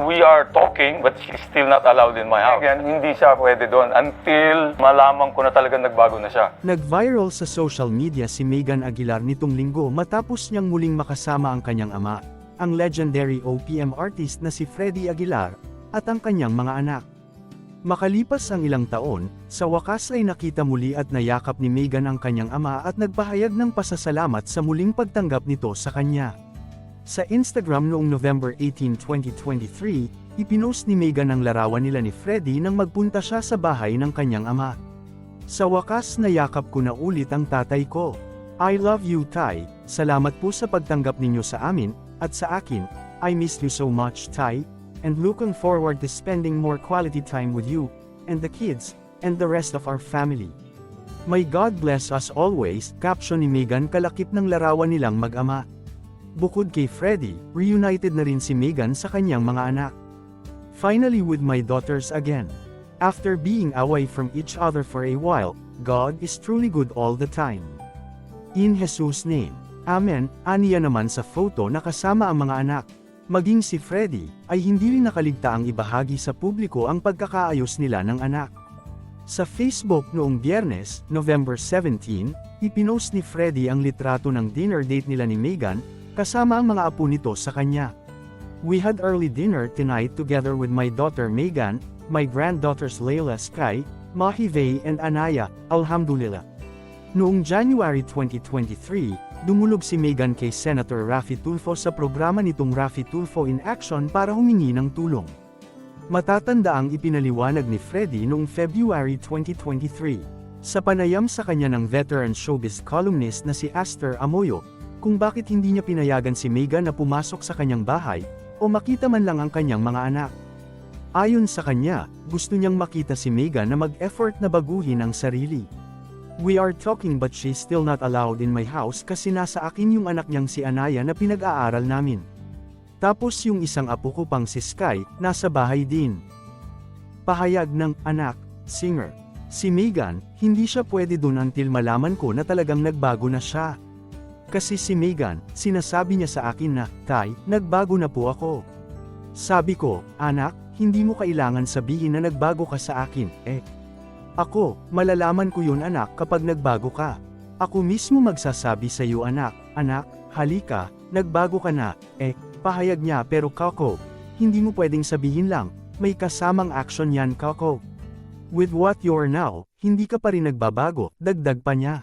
We are talking, but she's still not allowed in my house. Again, hindi siya pwede doon until malaman ko na talaga nagbago na siya. Nag-viral sa social media si Megan Aguilar nitong linggo matapos niyang muling makasama ang kanyang ama, ang legendary OPM artist na si Freddie Aguilar, at ang kanyang mga anak. Makalipas ang ilang taon, sa wakas ay nakita muli at nayakap ni Megan ang kanyang ama at nagpahayag ng pasasalamat sa muling pagtanggap nito sa kanya. Sa Instagram noong November 18, 2023, ipinost ni Megan ang larawan nila ni Freddie nang magpunta siya sa bahay ng kanyang ama. Sa wakas nayakap ko na ulit ang tatay ko. I love you Tay, salamat po sa pagtanggap ninyo sa amin, at sa akin, I miss you so much Tay, and looking forward to spending more quality time with you, and the kids, and the rest of our family. May God bless us always, caption ni Megan kalakip ng larawan nilang mag-ama. Bukod kay Freddie, reunited na rin si Megan sa kanyang mga anak. Finally with my daughters again. After being away from each other for a while, God is truly good all the time. In Jesus' name. Amen, aniya naman sa photo na kasama ang mga anak. Maging si Freddie, ay hindi rin nakaligtaang ibahagi sa publiko ang pagkakaayos nila ng anak. Sa Facebook noong biyernes, November 17, ipinost ni Freddie ang litrato ng dinner date nila ni Megan, kasama ang mga apo nito sa kanya. We had early dinner tonight together with my daughter Megan, my granddaughters Layla Sky, Mahi Vey and Anaya, Alhamdulillah. Noong January 2023, dumulog si Megan kay Senator Raffy Tulfo sa programa nitong Raffy Tulfo in Action para humingi ng tulong. Matatanda ang ipinaliwanag ni Freddie noong February 2023. Sa panayam sa kanya ng veteran showbiz columnist na si Aster Amoyo, kung bakit hindi niya pinayagan si Megan na pumasok sa kanyang bahay, o makita man lang ang kanyang mga anak. Ayon sa kanya, gusto niyang makita si Megan na mag-effort na baguhin ang sarili. We are talking but she's still not allowed in my house kasi nasa akin yung anak niyang si Anaya na pinag-aaral namin. Tapos yung isang apo ko pang si Sky, nasa bahay din. Pahayag ng anak, singer. Si Megan, hindi siya pwede dun until malaman ko na talagang nagbago na siya. Kasi si Megan, sinasabi niya sa akin na, Tay, nagbago na po ako. Sabi ko, anak, hindi mo kailangan sabihin na nagbago ka sa akin, eh. Ako, malalaman ko yun anak kapag nagbago ka. Ako mismo magsasabi sa iyo anak, anak, halika, nagbago ka na, eh, pahayag niya pero kako, hindi mo pwedeng sabihin lang, may kasamang action yan kako. With what you're now, hindi ka pa rin nagbabago, dagdag pa niya.